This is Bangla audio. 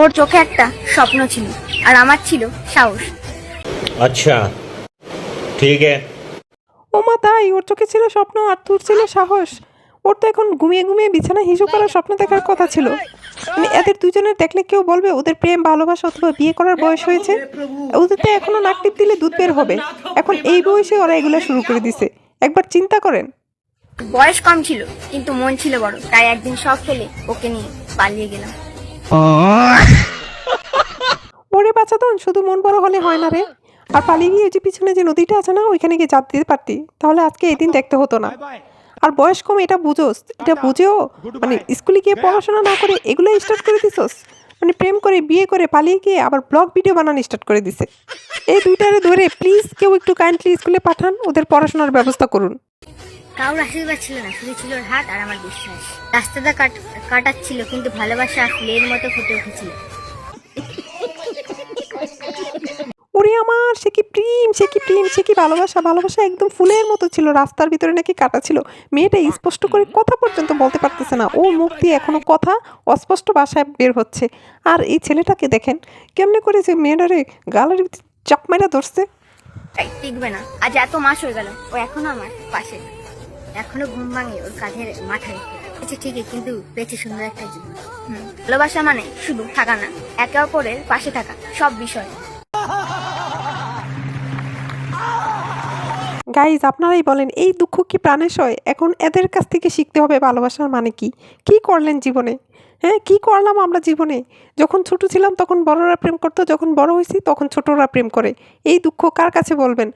ওর চোখে একটা স্বপ্ন ছিল আর আমার ছিল সাহস। আচ্ছা ঠিক ও মা তাই ওর চোখে ছিল স্বপ্ন আর তোর ছিল সাহস। ওর তো এখন ঘুমিয়ে ঘুমিয়ে বিছানা হিসু করার স্বপ্ন দেখার কথা ছিল। মানে এদের দুজনের দেখলে কেউ বলবে ওদের প্রেম ভালোবাসা অথবা বিয়ে করার বয়স হয়েছে। ওদের তো এখনও নাক টিপ দিলে দুধ বের হবে। এখন এই বয়সে ওরা এগুলো শুরু করে দিছে। একবার চিন্তা করেন। বয়স কম ছিল কিন্তু মন ছিল বড়। তাই একদিন সব ফেলে ওকে নিয়ে পালিয়ে গেলাম। ওরে বাচ্চাতন শুধু মন বড় হলে হয় না রে। আর পালিয়ে গিয়ে যে পিছনে যে নদীটা আছে না ওইখানে গিয়ে চাপ দিতে পারতি। তাহলে আজকে এই দিন দেখতে হতো না। আর বয়স কম এটা বুঝোস। এটা বুঝেও মানে স্কুলে গিয়ে পড়াশোনা না করে এগুলো স্টার্ট করে দিছোস। মানে প্রেম করে বিয়ে করে পালিয়ে গিয়ে আবার ব্লগ ভিডিও বানানো স্টার্ট করে দিছে। এই দুইটারে ধরে প্লিজ কেউ একটু কাইন্ডলি স্কুলে পাঠান ওদের পড়াশোনার ব্যবস্থা করুন। কারোর আশীর্বাদ ছিল না শুধু ছিল ওর হাত আর আমার বিশ্বাস। রাস্তাটা কাট কাটাচ্ছিল কিন্তু ভালোবাসা ফুলের মতো ফুটে উঠেছিল। ওরে আমার সে কি প্রেম সে কি প্রেম সে কি ভালোবাসা? ভালোবাসা একদম ফুলের মতো ছিল রাস্তার ভিতরে নাকি কাটা ছিল। মেয়েটা স্পষ্ট করে কথা পর্যন্ত বলতে পারতেছে না। ও মুখ দিয়ে এখনও কথা অস্পষ্ট ভাষায় বের হচ্ছে। আর এই ছেলেটাকে দেখেন কেমনে করে যে মেয়েটারে গালের ভিতরে চাপ মাইরা ধরছে। তাই টিকবে না। আজ এত মাস হয়ে গেল ও এখনও আমার পাশে। এখনও ঘুম ভাঙে ওর কাঁধের মাথায়। আচ্ছা ঠিকই, কিন্তু পেয়েছে সুন্দর একটা জীবন। ভালোবাসা মানে শুধু থাকা না, একে অপরের পাশে থাকা, সব বিষয়। গাইজ আপনারাই বলেন, এই দুঃখ কি প্রাণের সয়? এখন এদের কাছ থেকে শিখতে হবে ভালোবাসার মানে কি? কি করলেন জীবনে? হ্যাঁ কি করলাম আমরা জীবনে? যখন ছোট ছিলাম, তখন বড়রা প্রেম করতো, যখন বড় হয়েছি, তখন ছোটরা প্রেম করে। এই দুঃখ কার কাছে বলবেন?